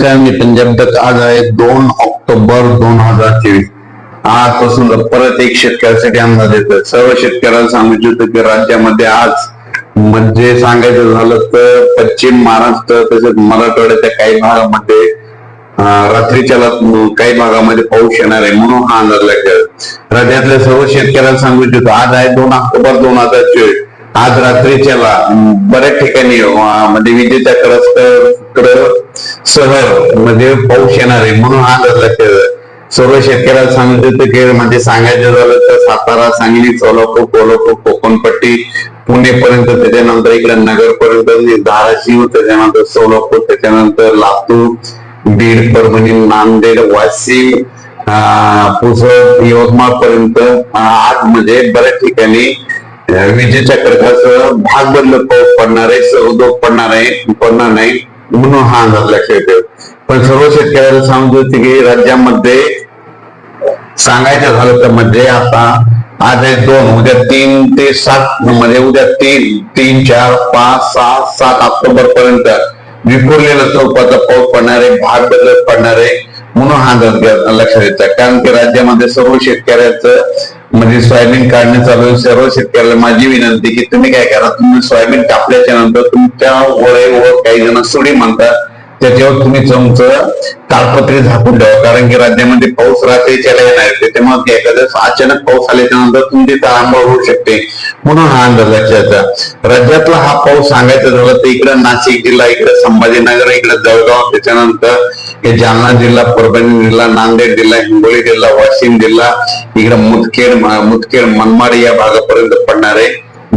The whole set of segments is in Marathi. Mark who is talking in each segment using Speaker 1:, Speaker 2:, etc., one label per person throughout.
Speaker 1: मी पंजाब तक आज आहे दोन ऑक्टोबर दोन हजार चोवीस आजपासून परत एक शेतकऱ्यासाठी अंदाज येतो. सर्व शेतकऱ्याला सांगू इच्छितो की राज्यामध्ये आज म्हणजे सांगायचं झालं तर पश्चिम महाराष्ट्र तसेच मराठवाड्याच्या काही भागामध्ये रात्रीच्या काही भागामध्ये पाऊस येणार आहे म्हणून हा अंदाज लागतो राज्यातल्या सर्व शेतकऱ्याला सांगू इच्छितो आज आहे दोन ऑक्टोबर दोन हजार चोवीस आज रात्रीच्या ला- बऱ्याच ठिकाणी म्हणजे विजेच्या कडक सह म्हणजे पाऊस येणार आहे म्हणून हा धरला लागतो सर्व शेतकऱ्याला सांगितलं की म्हणजे सांगायचं झालं तर सातारा सांगली सोलापूर कोल्हापूर कोकणपट्टी पुणेपर्यंत त्याच्यानंतर इकडे नगर पर्यंत म्हणजे धाराशिव त्याच्यानंतर सोलापूर त्याच्यानंतर लातूर बीड परभणी नांदेड वाशिम पुसद यवतमाळ पर्यंत आज म्हणजे बऱ्याच ठिकाणी विजेच्या कडकासह भाग बदलत पाऊस पडणार आहे सौदोग पडणार आहे पडणार नाही म्हणून हा अंदाज लक्षात येतो पण सर्व शेतकऱ्याला सांगतो की राज्यामध्ये सांगायचं झालं तर म्हणजे आता आज आहे दोन उद्या तीन ते सात म्हणजे उद्या तीन तीन चार पाच सहा सात ऑक्टोबर पर्यंत विखुरलेला स्वरूपाचा पाऊस पडणार आहे भाग बदलत पडणार आहे म्हणून हा अंदाज घ्या- लक्षात येतं. कारण की राज्यामध्ये सर्व शेतकऱ्याचं म्हणजे सोयाबीन काढणे चालू आहे. सर्व शेतकऱ्याला माझी विनंती की तुम्ही काय करा तुम्ही सोयाबीन कापल्याच्या नंतर तुमच्या वळेवर काही जण सुडी म्हणतात त्याच्यावर तुम्ही तुमचं तालपत्री झाकून ठेवा. कारण की राज्यामध्ये पाऊस रात्रीच्या येणार त्याच्यामुळे एखाद्या अचानक पाऊस आल्याच्यानंतर तुमची तारांबळ होऊ शकते. म्हणून हा अंदाज लक्षात राज्यातला हा पाऊस सांगायचं झालं तर इकडं नाशिक जिल्हा इकडं संभाजीनगर इकडं जळगाव त्याच्यानंतर हे जालना जिल्हा परभणी जिल्हा नांदेड जिल्हा हिंगोली जिल्हा वाशिम जिल्हा इकडं मुदखेड मुदखेड मनमाड या भागापर्यंत पडणार आहे.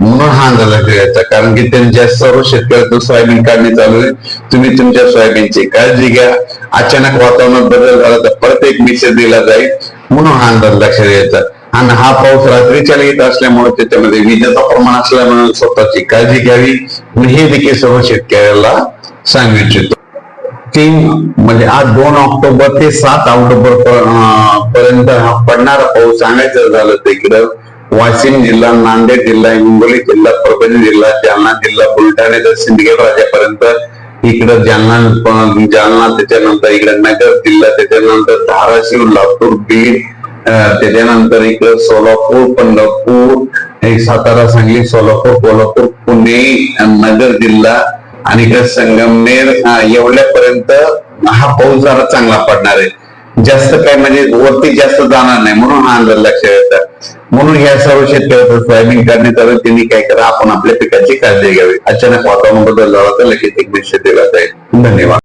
Speaker 1: म्हणून हा अंदाज याचा कारण की त्यांच्या सर्व शेतकऱ्यातून सोयाबीन काढणे चालू आहे. तुम्ही तुमच्या सोयाबीनची काळजी घ्या. अचानक वातावरणात बदल झाला तर परत एक मेसेज दिला जाईल. म्हणून हा अंदाज लक्षात घ्यायचा. आणि हा पाऊस रात्रीच्या येत असल्यामुळे त्याच्यामध्ये विजेचा प्रमाण असल्यामुळे स्वतःची काळजी घ्यावी. मी हे देखील सर्व शेतकऱ्याला सांगू इच्छितो. तीन म्हणजे आज दोन ऑक्टोबर ते सात ऑक्टोबर अं, पर्यंत हा पडणारा पाऊस सांगायचं झालं तर वाशिम जिल्हा नांदेड जिल्हा हिंगोली जिल्हा परभणी जिल्हा जालना जिल्हा बुलढाणे तर सिंदखेड राज्यापर्यंत इकडं जालना जालना त्याच्यानंतर इकडं नगर जिल्हा त्याच्यानंतर धाराशिव लातूर बीड त्याच्यानंतर इकडं सोलापूर पंढरपूर हे सातारा सांगली सोलापूर कोल्हापूर पुणे नगर जिल्हा आणि इकडे संगमनेर एवढ्यापर्यंत हा पाऊस जरा चांगला पडणार आहे. जास्त काय म्हणजे वरती जास्त जाणार नाही म्हणून हा अंदाज लक्षात येतात म्हणून या सर्व शेतकऱ्याचं सोयाबीन करण्यात चालू आहे, त्यांनी काय करा आपण आपल्या पिकाची काळजी घ्यावी. अचानक वातावरण बदल झाला तर लगेच एक निश्चित दिला जाईल धन्यवाद.